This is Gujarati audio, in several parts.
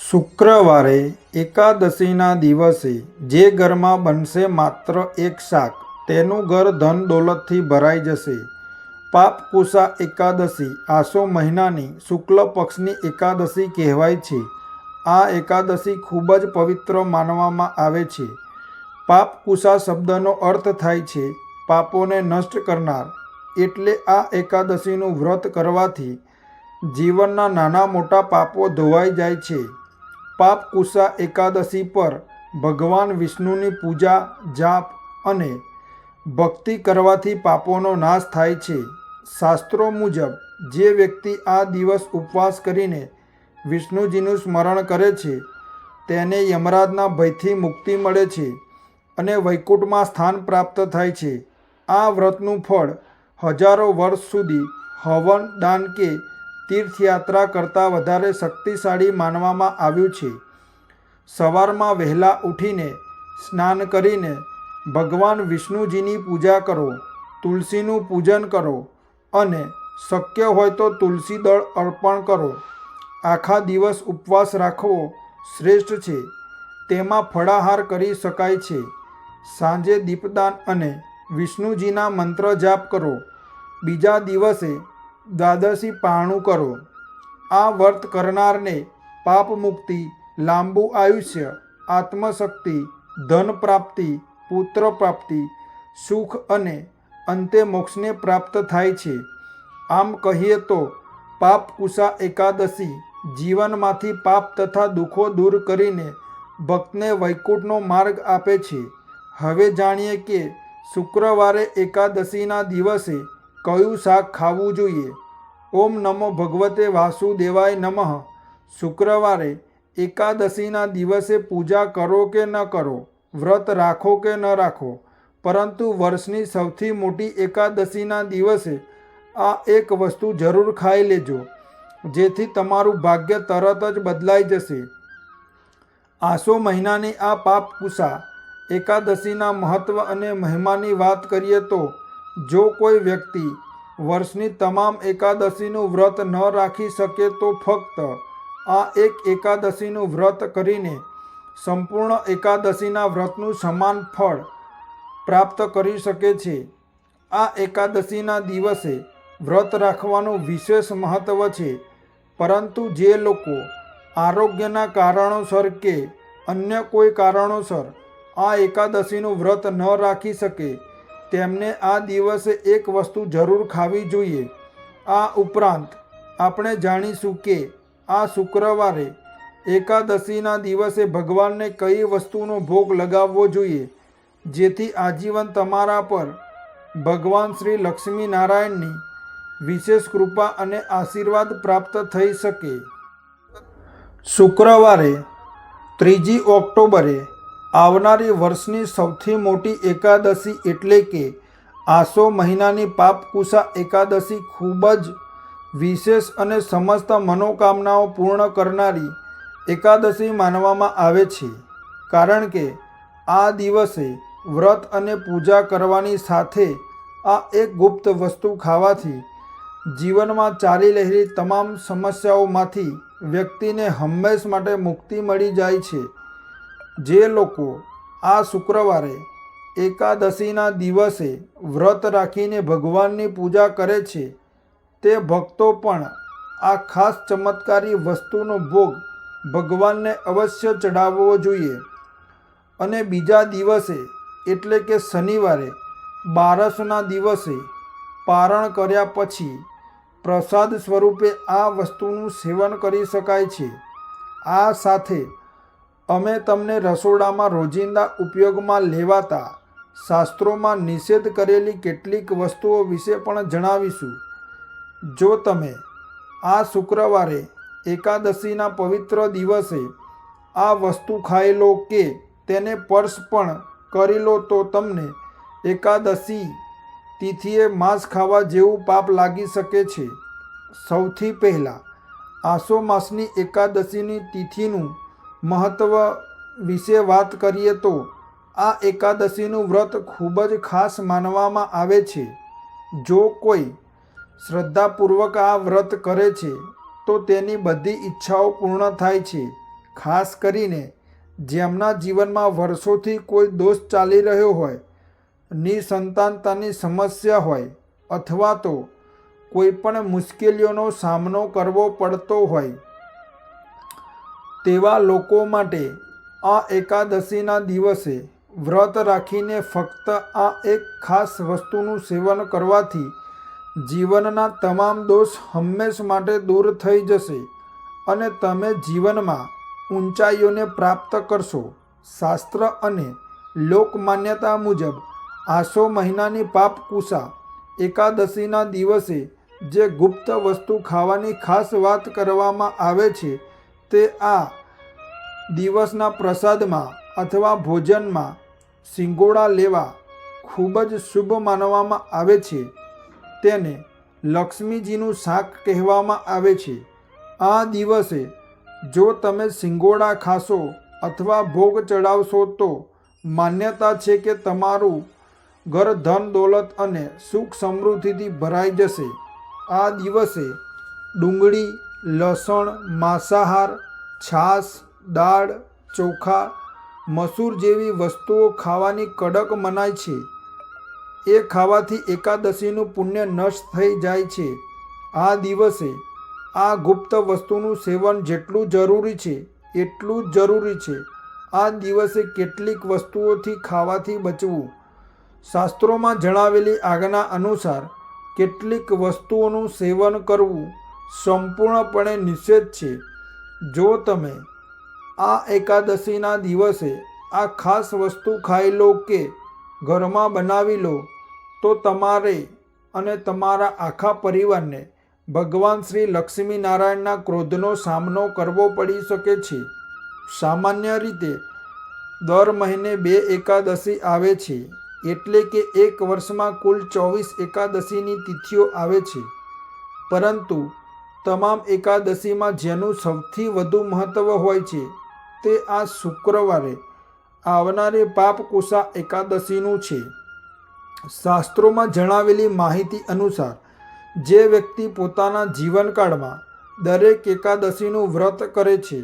શુક્રવારે એકાદશીના દિવસે જે ઘરમાં બનશે માત્ર એક શાક, તેનું ઘર ધન દોલતથી ભરાઈ જશે. પાપકુસા એકાદશી આસો મહિનાની શુક્લ પક્ષની એકાદશી કહેવાય છે. આ એકાદશી ખૂબ જ પવિત્ર માનવામાં આવે છે. પાપકુસા શબ્દનો અર્થ થાય છે, પાપોને નષ્ટ કરનાર. એટલે આ એકાદશીનું વ્રત કરવાથી જીવનના નાના મોટા પાપો ધોવાઈ જાય છે. પાપકુસા એકાદશી પર ભગવાન વિષ્ણુની પૂજા, જાપ અને ભક્તિ કરવાથી પાપોનો નાશ થાય છે. શાસ્ત્રો મુજબ, જે વ્યક્તિ આ દિવસ ઉપવાસ કરીને વિષ્ણુજીનું સ્મરણ કરે છે, તેને યમરાજના ભયથી મુક્તિ મળે છે અને વૈકુંઠમાં સ્થાન પ્રાપ્ત થાય છે. આ વ્રતનું ફળ હજારો વર્ષ સુધી હવન, દાન કે તીર્થયાત્રા કરતાં વધારે શક્તિશાળી માનવામાં આવ્યું છે. સવારમાં વહેલા ઉઠીને સ્નાન કરીને ભગવાન વિષ્ણુજીની પૂજા કરો, તુલસીનું પૂજન કરો અને શક્ય હોય તો તુલસી દળ અર્પણ કરો. આખા દિવસ ઉપવાસ રાખવો શ્રેષ્ઠ છે. તેમાં ફળાહાર કરી શકાય છે. સાંજે દીપદાન અને વિષ્ણુજીના મંત્ર જાપ કરો. બીજા દિવસે દ્વાદશી પારણું કરો. આ વર્ત કરનારને પાપ મુક્તિ, લાંબુ આયુષ્ય, આત્મશક્તિ, ધન પ્રાપ્તિ, પુત્ર પ્રાપ્તિ, સુખ અને અંતે મોક્ષને પ્રાપ્ત થાય છે. આમ કહીએ તો પાપકુસા એકાદશી જીવનમાંથી પાપ તથા દુઃખો દૂર કરીને ભક્તને વૈકુંઠનો માર્ગ આપે છે. હવે જાણીએ કે શુક્રવારે એકાદશીના દિવસે કયું શાક ખાવું જોઈએ? ઓમ નમો ભગવતે વાસુદેવાય નમઃ. શુક્રવારે એકાદશીના દિવસે પૂજા કરો કે ન કરો? વ્રત રાખો કે ન રાખો? પરંતુ વર્ષની સૌથી મોટી એકાદશીના દિવસે આ એક વસ્તુ જરૂર ખાઈ લેજો, જેથી તમારું ભાગ્ય તરત જ બદલાઈ જશે. આસો મહિનાની આ પાપ કુસા એકાદશીના મહત્ત્વ અને મહિમાની વાત કરીએ તો જો કોઈ વ્યક્તિ વર્ષની તમામ એકાદશીનું વ્રત ન રાખી શકે તો ફક્ત આ એક એકાદશીનું વ્રત કરીને સંપૂર્ણ એકાદશીના વ્રતનું સમાન ફળ પ્રાપ્ત કરી શકે છે. આ એકાદશીના દિવસે વ્રત રાખવાનું વિશેષ મહત્ત્વ છે, પરંતુ જે લોકો આરોગ્યના કારણોસર કે અન્ય કોઈ કારણોસર આ એકાદશીનું વ્રત ન રાખી શકે તેમને આ દિવસે એક વસ્તુ જરૂર ખાવી જોઈએ. આ ઉપરાંત, આપણે જાણીશું કે આ શુક્રવારે એકાદશીના દિવસે ભગવાનને કઈ વસ્તુનો ભોગ લગાવવો જોઈએ, જેથી આજીવન તમારા પર ભગવાન શ્રી લક્ષ્મી નારાયણની વિશેષ કૃપા અને આશીર્વાદ પ્રાપ્ત થઈ શકે. શુક્રવારે ત્રીજી ઓક્ટોબરે આવનારી વર્ષની સૌથી મોટી એકાદશી એટલે કે આસો મહિનાની પાપકુસા એકાદશી ખૂબ જ વિશેષ અને સમસ્ત મનોકામનાઓ પૂર્ણ કરનારી એકાદશી માનવામાં આવે છે. કારણ કે આ દિવસે વ્રત અને પૂજા કરવાની સાથે આ એક ગુપ્ત વસ્તુ ખાવાથી જીવનમાં ચાલી રહેલી તમામ સમસ્યાઓમાંથી વ્યક્તિને હંમેશ માટે મુક્તિ મળી જાય છે. જે લોકો આ શુક્રવારે એકાદશીના દિવસે વ્રત રાખીને ભગવાનની પૂજા કરે છે, તે ભક્તો પણ આ ખાસ ચમત્કારી વસ્તુનો ભોગ ભગવાનને અવશ્ય ચડાવવો જોઈએ. અને બીજા દિવસે, એટલે કે શનિવારે, બારસના દિવસે પારણ કર્યા પછી પ્રસાદ સ્વરૂપે આ વસ્તુનું સેવન કરી શકાય છે. આ સાથે અમે તમને રસોડામાં રોજિંદા ઉપયોગમાં લેવાતા શાસ્ત્રોમાં નિષેધ કરેલી કેટલીક વસ્તુઓ વિશે પણ જણાવીશું. જો તમે આ શુક્રવારે એકાદશીના પવિત્ર દિવસે આ વસ્તુ ખાઈ લો કે તેને સ્પર્શ પણ કરી લો તો તમને એકાદશી તિથિએ માંસ ખાવા જેવું પાપ લાગી શકે છે. સૌથી પહેલાં આસો માસની એકાદશીની તિથિનું મહત્ત્વ વિશે વાત કરીએ તો આ એકાદશીનું વ્રત ખૂબ જ ખાસ માનવામાં આવે છે. જો કોઈ શ્રદ્ધાપૂર્વક આ વ્રત કરે છે, તો તેની બધી ઈચ્છાઓ પૂર્ણ થાય છે. ખાસ કરીને જેમના જીવનમાં વર્ષોથી કોઈ દોષ ચાલી રહ્યો હોય, નિસંતાનતાની સમસ્યા હોય અથવા તો કોઈ પણ મુશ્કેલીઓનો સામનો કરવો પડતો હોય તેવા લોકો માટે આ એકાદશીના દિવસે વ્રત રાખીને ફક્ત આ એક ખાસ વસ્તુનું સેવન કરવાથી જીવનના તમામ દોષ હંમેશ માટે દૂર થઈ જશે અને તમે જીવનમાં ઊંચાઈઓને પ્રાપ્ત કરશો. શાસ્ત્ર અને લોકમાન્યતા મુજબ આસો મહિનાની પાપકુસા એકાદશીના દિવસે જે ગુપ્ત વસ્તુ ખાવાની ખાસ વાત કરવામાં આવે છે તે આ દિવસના પ્રસાદમાં અથવા ભોજનમાં સિંગોડા લેવા ખૂબ જ શુભ માનવામાં આવે છે. તેને લક્ષ્મીજીનું શાક કહેવામાં આવે છે. આ દિવસે જો તમે સિંગોડા ખાશો અથવા ભોગ ચડાવશો તો માન્યતા છે કે તમારું ઘર ધન દોલત અને સુખ સમૃદ્ધિથી ભરાઈ જશે. આ દિવસે ડુંગળી લસણ, માંસાહાર, છાશ, દાળ, ચોખા, મસૂર જેવી વસ્તુઓ ખાવાની કડક મનાય છે. એ ખાવાથી એકાદશીનું પુણ્ય નષ્ટ થઈ જાય છે. આ દિવસે આ ગુપ્ત વસ્તુનું સેવન જેટલું જરૂરી છે, એટલું જ જરૂરી છે. આ દિવસે કેટલીક વસ્તુઓથી ખાવાથી બચવું. શાસ્ત્રોમાં જણાવેલી આજ્ઞા અનુસાર, કેટલીક વસ્તુઓનું સેવન કરવું સંપૂર્ણપણે નિષેધ છે. જો તમે આ એકાદશીના દિવસે આ ખાસ વસ્તુ ખાઈ લો કે ઘરમાં બનાવી લો, તો તમારે અને તમારા આખા પરિવારને ભગવાન શ્રી લક્ષ્મીનારાયણના ક્રોધનો સામનો કરવો પડી શકે છે. સામાન્ય રીતે દર મહિને બે એકાદશી આવે છે, એટલે કે એક વર્ષમાં કુલ ચોવીસ એકાદશીની તિથિઓ આવે છે. પરંતુ તમામ એકાદશીમાં જેનું સૌથી વધુ મહત્ત્વ હોય છે તે આ શુક્રવારે આવનારી પાપકુશા એકાદશીનું છે. શાસ્ત્રોમાં જણાવેલી માહિતી અનુસાર, જે વ્યક્તિ પોતાના જીવનકાળમાં દરેક એકાદશીનું વ્રત કરે છે,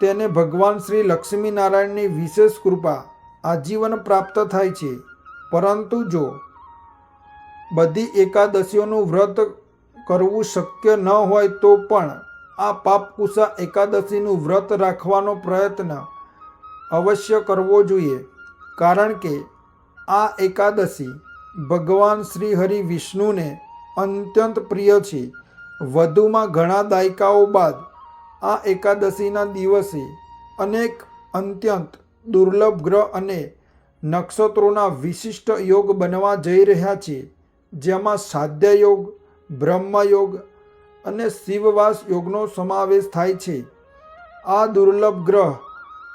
તેને ભગવાન શ્રી લક્ષ્મીનારાયણની વિશેષ કૃપા આજીવન પ્રાપ્ત થાય છે. પરંતુ જો બધી એકાદશીઓનું વ્રત કરવું શક્ય ન હોય તો પણ આ પાપકુસા એકાદશીનું વ્રત રાખવાનો પ્રયત્ન અવશ્ય કરવો જોઈએ. કારણ કે આ એકાદશી ભગવાન શ્રી હરિ વિષ્ણુને અત્યંત પ્રિય છે. વધુમાં ઘણા દાયકાઓ બાદ આ એકાદશીના દિવસે અનેક અત્યંત દુર્લભ ગ્રહ અને નક્ષત્રોના વિશિષ્ટ યોગ બનવા જઈ રહ્યા છે, જેમાં સાધ્ય યોગ બ્રહ્મયોગ અને શિવવાસ યોગનો સમાવેશ થાય છે. આ દુર્લભ ગ્રહ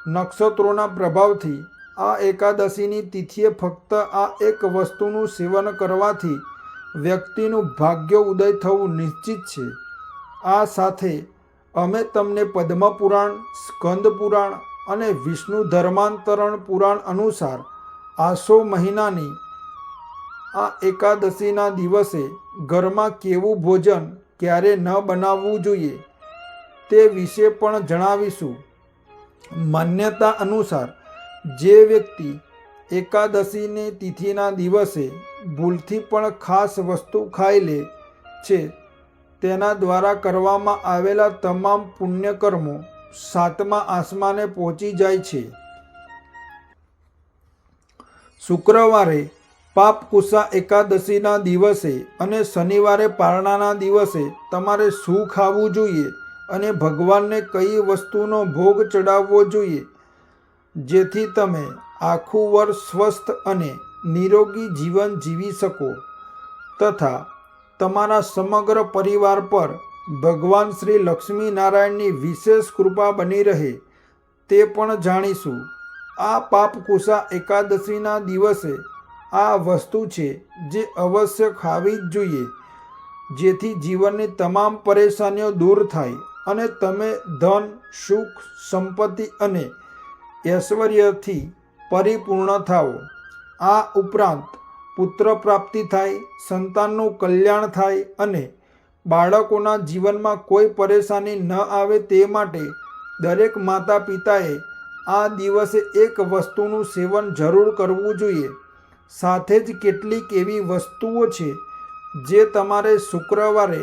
નક્ષત્રોના પ્રભાવથી આ એકાદશીની તિથિએ ફક્ત આ એક વસ્તુનું સેવન કરવાથી વ્યક્તિનું ભાગ્ય ઉદય થવું નિશ્ચિત છે. આ સાથે અમે તમને પદ્મપુરાણ સ્કંદ પુરાણ અને વિષ્ણુ ધર્માંતરણ પુરાણ અનુસાર આસો મહિનાની આ એકાદશીના દિવસે ઘરમાં કેવું ભોજન ક્યારે ન બનાવવું જોઈએ તે વિશે પણ જણાવીશું. માન્યતા અનુસાર જે વ્યક્તિ એકાદશીની તિથિના દિવસે ભૂલથી પણ ખાસ વસ્તુ ખાઈ લે છે, તેના દ્વારા કરવામાં આવેલા તમામ પુણ્યકર્મો સાતમા આસમાને પહોંચી જાય છે. શુક્રવારે પાપકુશા એકાદશીના દિવસે અને શનિવારે પારણાના દિવસે તમારે શું ખાવું જોઈએ અને ભગવાનને કઈ વસ્તુનો ભોગ ચડાવવો જોઈએ? જેથી તમે આખું વર્ષ સ્વસ્થ અને નિરોગી જીવન જીવી શકો. તથા તમારા સમગ્ર પરિવાર પર ભગવાન શ્રી લક્ષ્મીનારાયણની વિશેષ કૃપા બની રહે તે પણ જાણીશું. આ પાપકુશા એકાદશીના દિવસે આ વસ્તુ છે જે અવશ્ય ખાવી જ જોઈએ, જેથી જીવનની તમામ પરેશાનીઓ દૂર થાય અને તમે ધન, સુખ, સંપત્તિ અને ઐશ્વર્યથી પરિપૂર્ણ થાઓ. આ ઉપરાંત પુત્ર પ્રાપ્તિ થાય, સંતાનનું કલ્યાણ થાય અને બાળકોના જીવનમાં કોઈ પરેશાની ન આવે તે માટે દરેક માતા પિતાએ આ દિવસે એક વસ્તુનું સેવન જરૂર કરવું જોઈએ. સાથે જ કેટલીક એવી વસ્તુઓ છે જે તમારે શુક્રવારે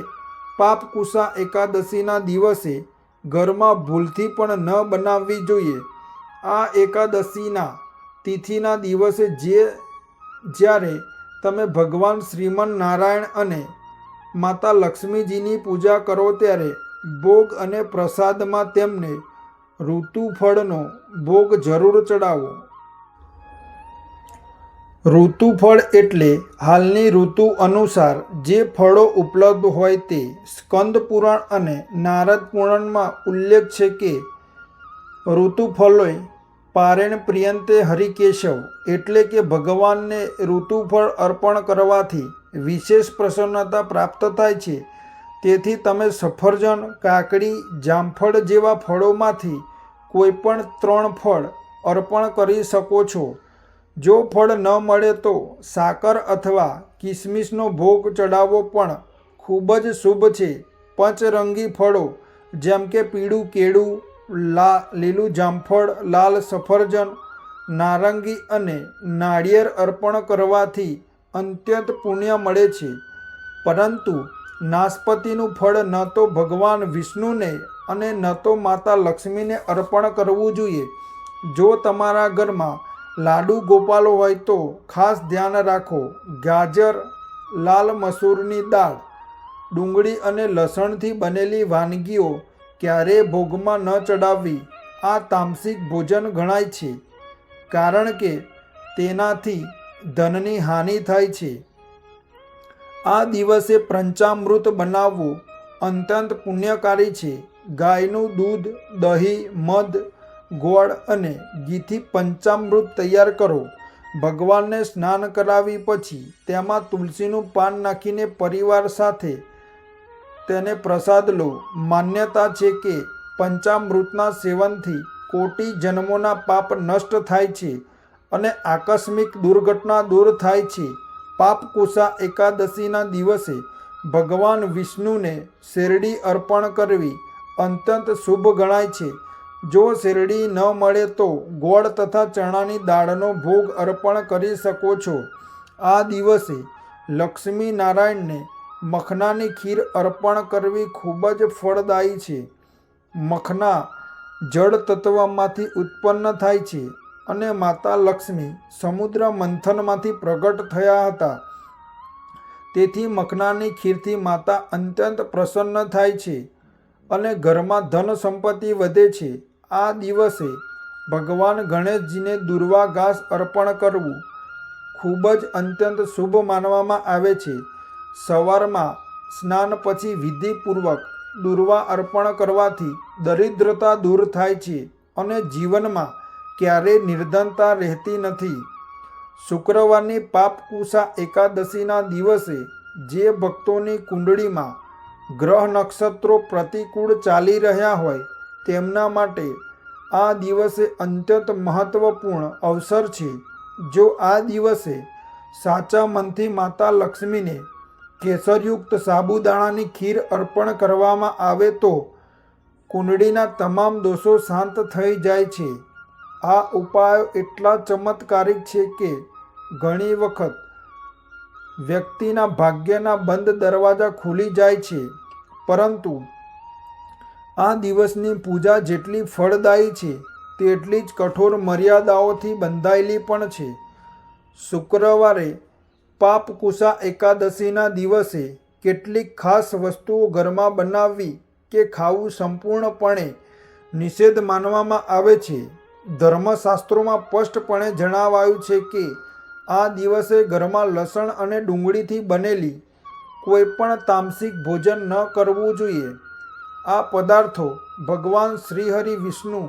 પાપકુશા એકાદશીના દિવસે ઘરમાં ભૂલથી પણ ન બનાવવી જોઈએ. આ એકાદશીના તિથિના દિવસે જે જ્યારે તમે ભગવાન શ્રીમન નારાયણ અને માતા લક્ષ્મીજીની પૂજા કરો ત્યારે ભોગ અને પ્રસાદમાં તેમને ઋતુફળનો ભોગ જરૂર ચડાવો ઋતુફળ એટલે હાલની ઋતુ અનુસાર જે ફળો ઉપલબ્ધ હોય તે સ્કંદ પુરાણ અને નારદ પુરાણમાં ઉલ્લેખ છે કે ઋતુફળોય પારેણ પ્રિયંતે હરિકેશવ એટલે કે ભગવાનને ઋતુફળ અર્પણ કરવાથી વિશેષ પ્રસન્નતા પ્રાપ્ત થાય છે. તેથી તમે સફરજન, કાકડી, જામફળ જેવા ફળોમાંથી કોઈપણ ત્રણ ફળ અર્પણ કરી શકો છો. જો ફળ ન મળે તો સાકર અથવા કિસમિસનો ભોગ ચડાવવો પણ ખૂબ જ શુભ છે. પંચરંગી ફળો, જેમ કે પીળું, કેળું, લા, લીલું જામફળ, લાલ સફરજન, નારંગી અને નાળિયેર અર્પણ કરવાથી અત્યંત પુણ્ય મળે છે. પરંતુ નાશપતિનું ફળ ન તો ભગવાન વિષ્ણુને અને ન તો માતા લક્ષ્મીને અર્પણ કરવું જોઈએ. જો તમારા ઘરમાં લાડુ ગોપાલો હોય તો ખાસ ધ્યાન રાખો. ગાજર, લાલ મસૂરની દાળ, ડુંગળી અને લસણથી બનેલી વાનગીઓ ક્યારેય ભોગમાં ન ચડાવવી. આ તામસિક ભોજન ગણાય છે, કારણ કે તેનાથી ધનની હાનિ થાય છે. આ દિવસે પંચામૃત બનાવવું અત્યંત પુણ્યકારી છે. ગાયનું દૂધ, દહીં, મધ ગોળ અને ઘીથી પંચામૃત તૈયાર કરો. ભગવાનને સ્નાન કરાવી પછી તેમાં તુલસીનું પાન નાખીને પરિવાર સાથે તેને પ્રસાદ લો. માન્યતા છે કે પંચામૃતના સેવનથી કોટી જન્મોના પાપ નષ્ટ થાય છે અને આકસ્મિક દુર્ઘટના દૂર થાય છે. પાપકુશા એકાદશીના દિવસે ભગવાન વિષ્ણુને શેરડી અર્પણ કરવી અત્યંત શુભ ગણાય છે. જો શેરડી ન મળે તો ગોળ તથા ચણાની દાળનો ભોગ અર્પણ કરી શકો છો. આ દિવસે લક્ષ્મી નારાયણને મખનાની ખીર અર્પણ કરવી ખૂબ જ ફળદાયી છે. મખના જળ તત્વમાંથી ઉત્પન્ન થાય છે અને માતા લક્ષ્મી સમુદ્ર મંથનમાંથી પ્રગટ થયા હતા. તેથી મખનાની ખીરથી માતા અત્યંત પ્રસન્ન થાય છે અને ઘરમાં ધન સંપત્તિ વધે છે. આ દિવસે ભગવાન ગણેશજીને દુર્વા ઘાસ અર્પણ કરવું ખૂબ જ અત્યંત શુભ માનવામાં આવે છે. સવારમાં સ્નાન પછી વિધિપૂર્વક દુર્વા અર્પણ કરવાથી દરિદ્રતા દૂર થાય છે અને જીવનમાં ક્યારેય નિર્ધનતા રહેતી નથી. શુક્રવારની પાપકુશા એકાદશીના દિવસે જે ભક્તોની કુંડળીમાં ગ્રહ નક્ષત્રો પ્રતિકૂળ ચાલી રહ્યા હોય તેમના માટે આ દિવસે અત્યંત મહત્વપૂર્ણ અવસર છે. જો આ દિવસે સાચા મનથી માતા લક્ષ્મીને કેસરયુક્ત સાબુદાણાની ખીર અર્પણ કરવામાં આવે તો કુંડળીના તમામ દોષો શાંત થઈ જાય છે. આ ઉપાયો એટલા ચમત્કારિક છે કે ઘણી વખત વ્યક્તિના ભાગ્યના બંધ દરવાજા ખુલી જાય છે. પરંતુ આ દિવસની પૂજા જેટલી ફળદાયી છે, તેટલી જ કઠોર મર્યાદાઓથી બંધાયેલી પણ છે. શુક્રવારે પાપકુશા એકાદશીના દિવસે કેટલીક ખાસ વસ્તુઓ ઘરમાં બનાવવી કે ખાવું સંપૂર્ણપણે નિષેધ માનવામાં આવે છે. ધર્મશાસ્ત્રોમાં સ્પષ્ટપણે જણાવાયું છે કે, આ દિવસે ઘરમાં લસણ અને ડુંગળીથી બનેલી કોઈ પણ તામસિક ભોજન ન કરવું જોઈએ. આ પદાર્થો ભગવાન શ્રીહરિ વિષ્ણુ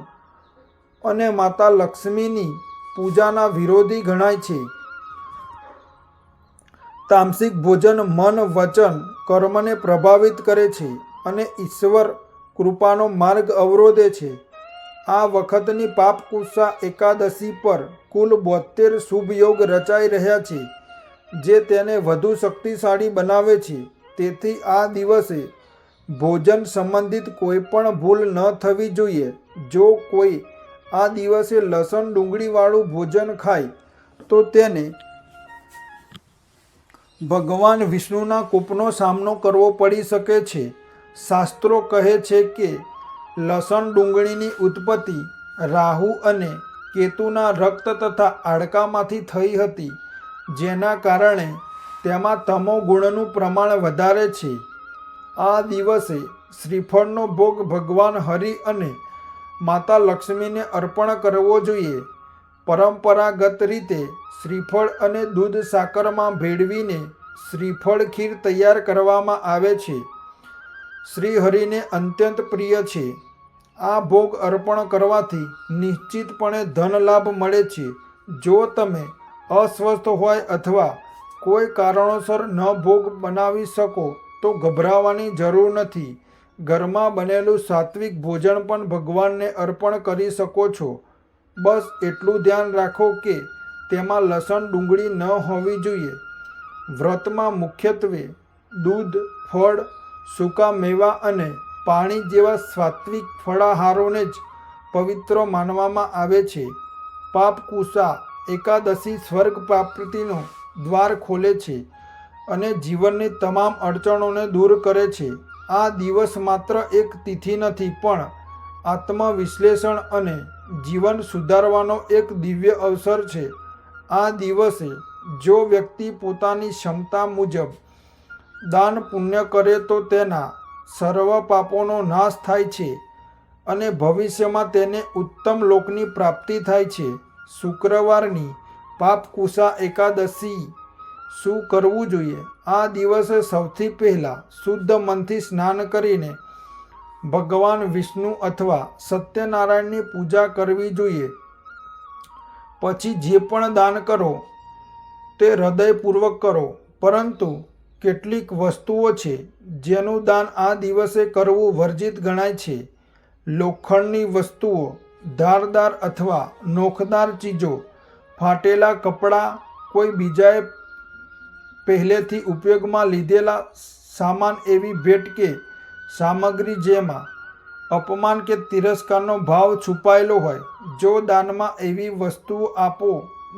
અને માતા લક્ષ્મીની પૂજાના વિરોધી ગણાય છે. તામસિક ભોજન મન વચન કર્મને પ્રભાવિત કરે છે અને ઈશ્વર કૃપાનો માર્ગ અવરોધે છે. આ વખતની પાપકુશા એકાદશી પર કુલ બોતેર શુભયોગ રચાઈ રહ્યા છે, જે તેને વધુ શક્તિશાળી બનાવે છે. તેથી આ દિવસે ભોજન સંબંધિત કોઈ પણ ભૂલ ન થવી જોઈએ. જો કોઈ આ દિવસે લસણ ડુંગળીવાળું ભોજન ખાય, તો તેને ભગવાન વિષ્ણુના કૂપનો સામનો કરવો પડી શકે છે. શાસ્ત્રો કહે છે કે, લસણ ડુંગળીની ઉત્પત્તિ રાહુ અને કેતુના રક્ત તથા હાડકામાંથી થઈ હતી, જેના કારણે તેમાં તમો ગુણનું પ્રમાણ વધારે છે. આ દિવસે શ્રીફળનો ભોગ ભગવાન હરિ અને માતા લક્ષ્મીને અર્પણ કરવો જોઈએ. પરંપરાગત રીતે શ્રીફળ અને દૂધ સાકરમાં ભેળવીને શ્રીફળ ખીર તૈયાર કરવામાં આવે છે. શ્રીહરિને અત્યંત પ્રિય છે. આ ભોગ અર્પણ કરવાથી નિશ્ચિતપણે ધન લાભ મળે છે. જો તમે અસ્વસ્થ હોય અથવા કોઈ કારણોસર ન ભોગ બનાવી શકો તો ગભરાવાની જરૂર નથી. ઘરમાં બનેલું સાત્વિક ભોજન પણ ભગવાનને અર્પણ કરી શકો છો. બસ એટલું ધ્યાન રાખો કે તેમાં લસણ ડુંગળી ન હોવી જોઈએ. વ્રતમાં મુખ્યત્વે દૂધ, ફળ, સૂકા મેવા અને પાણી જેવા સાત્વિક ફળાહારોને જ પવિત્ર માનવામાં આવે છે. પાપકુસા એકાદશી સ્વર્ગ પ્રાપ્તિનો દ્વાર ખોલે છે. અને જીવનની તમામ અડચણોને દૂર કરે છે. આ દિવસ માત્ર એક તિથિ નથી, પણ આત્મવિશ્લેષણ અને જીવન સુધારવાનો એક દિવ્ય અવસર છે. આ દિવસે જો વ્યક્તિ પોતાની ક્ષમતા મુજબ દાન પુણ્ય કરે તો તેના સર્વ પાપોનો નાશ થાય છે અને ભવિષ્યમાં તેને ઉત્તમ લોકની પ્રાપ્તિ થાય છે. શુક્રવારની પાપકુશા એકાદશી શું કરવું જોઈએ? આ દિવસે સૌથી પહેલાં શુદ્ધ મનથી સ્નાન કરીને ભગવાન વિષ્ણુ અથવા સત્યનારાયણની પૂજા કરવી જોઈએ. પછી જે પણ દાન કરો, તે હૃદયપૂર્વક કરો. પરંતુ કેટલીક વસ્તુઓ છે, જેનું દાન આ દિવસે કરવું વર્જિત ગણાય છે. લોખંડની વસ્તુઓ, ધારદાર અથવા નોખદાર ચીજો, ફાટેલા કપડાં, કોઈ બીજાએ પહેલેથી ઉપયોગમાં લીધેલા સામાન એવી ભેટ કે સામગ્રી જેમાં અપમાન કે તિરસ્કારનો ભાવ છુપાયેલો હોય, જો દાનમાં એવી વસ્તુઓ આપો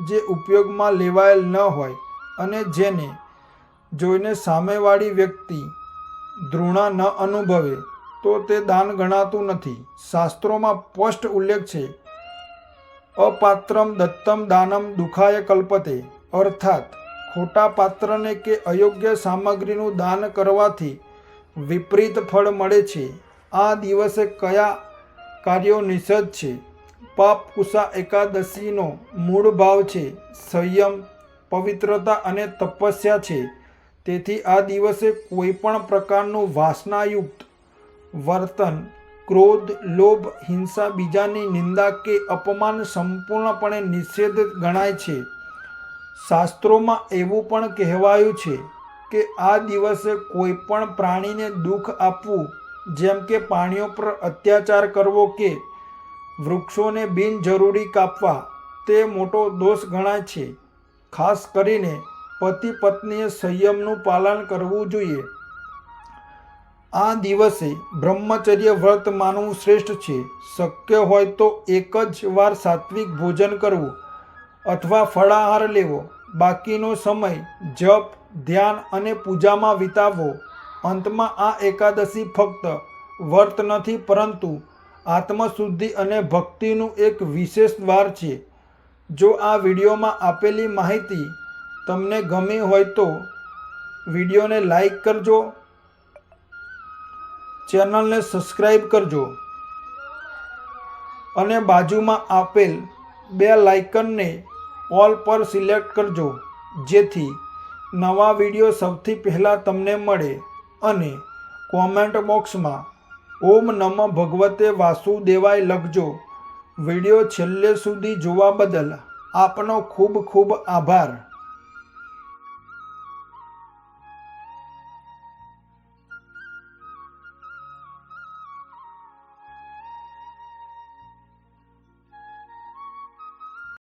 જે ઉપયોગમાં લેવાયેલ ન હોય અને જેને જોઈને સામેવાળી વ્યક્તિ ધૃણા ન અનુભવે, તો તે દાન ગણાતું નથી. શાસ્ત્રોમાં સ્પષ્ટ ઉલ્લેખ છે, અપાત્રમ દત્તમ દાનમ દુખાય કલ્પતે, અર્થાત ખોટા પાત્રને કે અયોગ્ય સામગ્રીનું દાન કરવાથી વિપરીત ફળ મળે છે. આ દિવસે કયા કાર્યો નિષેધ છે? પાપ કુશા એકાદશીનો મૂળ ભાવ છે. સંયમ, પવિત્રતા અને તપસ્યા છે. તેથી આ દિવસે કોઈપણ પ્રકારનું વાસનાયુક્ત વર્તન, ક્રોધ, લોભ, હિંસા બીજાની નિંદા કે અપમાન સંપૂર્ણપણે નિષેધ ગણાય છે. શાસ્ત્રોમાં એવું પણ કહેવાયું છે કે આ દિવસે કોઈ પણ પ્રાણીને દુઃખ આપવું, જેમ કે પ્રાણીઓ પર અત્યાચાર કરવો કે વૃક્ષોને બિનજરૂરી કાપવા, તે મોટો દોષ ગણાય છે. ખાસ કરીને પતિ પત્નીએ સંયમનું પાલન કરવું જોઈએ. આ દિવસે બ્રહ્મચર્ય વ્રત માનવું શ્રેષ્ઠ છે. શક્ય હોય તો એક જ વાર સાત્વિક ભોજન કરવું. અથવા ફળાહાર લેવો. બાકીનો સમય જપ, ધ્યાન અને પૂજામાં વિતાવવો. અંતમાં આ એકાદશી ફક્ત વર્ત નથી, પરંતુ આત્મશુદ્ધિ અને ભક્તિનું એક વિશેષ દ્વાર છે. જો આ વિડીયોમાં આપેલી માહિતી તમને ગમી હોય તો વિડીયોને લાઈક કરજો, ચેનલને સબસ્ક્રાઈબ કરજો અને બાજુમાં આપેલ બે લાઇકનને ઓલ પર સિલેક્ટ કરજો, જેથી નવા વીડિયો સૌથી પહેલાં તમને મળે અને કોમેન્ટ બોક્સમાં ઓમ નમઃ ભગવતે વાસુદેવાય લખજો. વીડિયો છેલ્લે સુધી જોવા બદલ આપનો ખૂબ ખૂબ આભાર.